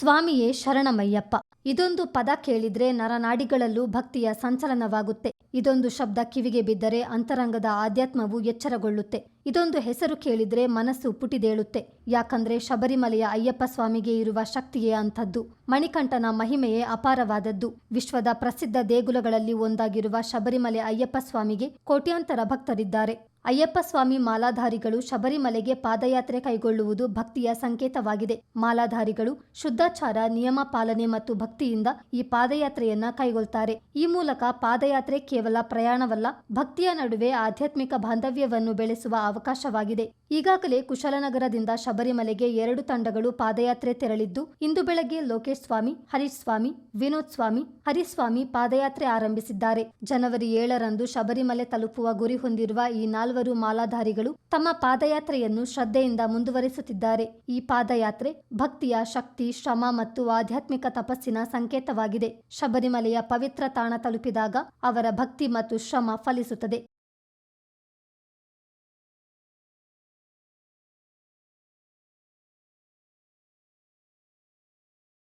ಸ್ವಾಮಿಯೇ ಶರಣಮಯ್ಯಪ್ಪ. ಇದೊಂದು ಪದ ಕೇಳಿದ್ರೆ ನರನಾಡಿಗಳಲ್ಲೂ ಭಕ್ತಿಯ ಸಂಚಲನವಾಗುತ್ತೆ. ಇದೊಂದು ಶಬ್ದ ಕಿವಿಗೆ ಬಿದ್ದರೆ ಅಂತರಂಗದ ಆಧ್ಯಾತ್ಮವು ಎಚ್ಚರಗೊಳ್ಳುತ್ತೆ. ಇದೊಂದು ಹೆಸರು ಕೇಳಿದ್ರೆ ಮನಸ್ಸು ಪುಟಿದೇಳುತ್ತೆ. ಯಾಕಂದ್ರೆ ಶಬರಿಮಲೆಯ ಅಯ್ಯಪ್ಪ ಸ್ವಾಮಿಗೆ ಇರುವ ಶಕ್ತಿಯೇ ಅಂಥದ್ದು. ಮಣಿಕಂಠನ ಮಹಿಮೆಯೇ ಅಪಾರವಾದದ್ದು. ವಿಶ್ವದ ಪ್ರಸಿದ್ಧ ದೇಗುಲಗಳಲ್ಲಿ ಒಂದಾಗಿರುವ ಶಬರಿಮಲೆ ಅಯ್ಯಪ್ಪ ಸ್ವಾಮಿಗೆ ಕೋಟ್ಯಾಂತರ ಭಕ್ತರಿದ್ದಾರೆ. ಅಯ್ಯಪ್ಪ ಸ್ವಾಮಿ ಮಾಲಾಧಾರಿಗಳು ಶಬರಿಮಲೆಗೆ ಪಾದಯಾತ್ರೆ ಕೈಗೊಳ್ಳುವುದು ಭಕ್ತಿಯ ಸಂಕೇತವಾಗಿದೆ. ಮಾಲಾಧಾರಿಗಳು ಶುದ್ಧಾಚಾರ, ನಿಯಮ ಪಾಲನೆ ಮತ್ತು ಭಕ್ತಿಯಿಂದ ಈ ಪಾದಯಾತ್ರೆಯನ್ನ ಕೈಗೊಳ್ತಾರೆ. ಈ ಮೂಲಕ ಪಾದಯಾತ್ರೆ ಕೇವಲ ಪ್ರಯಾಣವಲ್ಲ, ಭಕ್ತಿಯ ನಡುವೆ ಆಧ್ಯಾತ್ಮಿಕ ಬಾಂಧವ್ಯವನ್ನು ಬೆಳೆಸುವ ಅವಕಾಶವಾಗಿದೆ. ಈಗಾಗಲೇ ಕುಶಲನಗರದಿಂದ ಶಬರಿಮಲೆಗೆ ಎರಡು ತಂಡಗಳು ಪಾದಯಾತ್ರೆ ತೆರಳಿದ್ದು, ಇಂದು ಬೆಳಗ್ಗೆ ಲೋಕೇಶ್ ಸ್ವಾಮಿ ಹರೀಶ್ ಸ್ವಾಮಿ ವಿನೋದ್ ಸ್ವಾಮಿ ಹರಿಸ್ವಾಮಿ ಪಾದಯಾತ್ರೆ ಆರಂಭಿಸಿದ್ದಾರೆ. ಜನವರಿ ಏಳರಂದು ಶಬರಿಮಲೆ ತಲುಪುವ ಗುರಿ ಹೊಂದಿರುವ ಈ ನಾಲ್ವರು ಮಾಲಾಧಾರಿಗಳು ತಮ್ಮ ಪಾದಯಾತ್ರೆಯನ್ನು ಶ್ರದ್ಧೆಯಿಂದ ಮುಂದುವರಿಸುತ್ತಿದ್ದಾರೆ. ಈ ಪಾದಯಾತ್ರೆ ಭಕ್ತಿಯ ಶಕ್ತಿ, ಶ್ರಮ ಮತ್ತು ಆಧ್ಯಾತ್ಮಿಕ ತಪಸ್ಸಿನ ಸಂಕೇತವಾಗಿದೆ. ಶಬರಿಮಲೆಯ ಪವಿತ್ರ ತಾಣ ತಲುಪಿದಾಗ ಅವರ ಭಕ್ತಿ ಮತ್ತು ಶ್ರಮ ಫಲಿಸುತ್ತದೆ.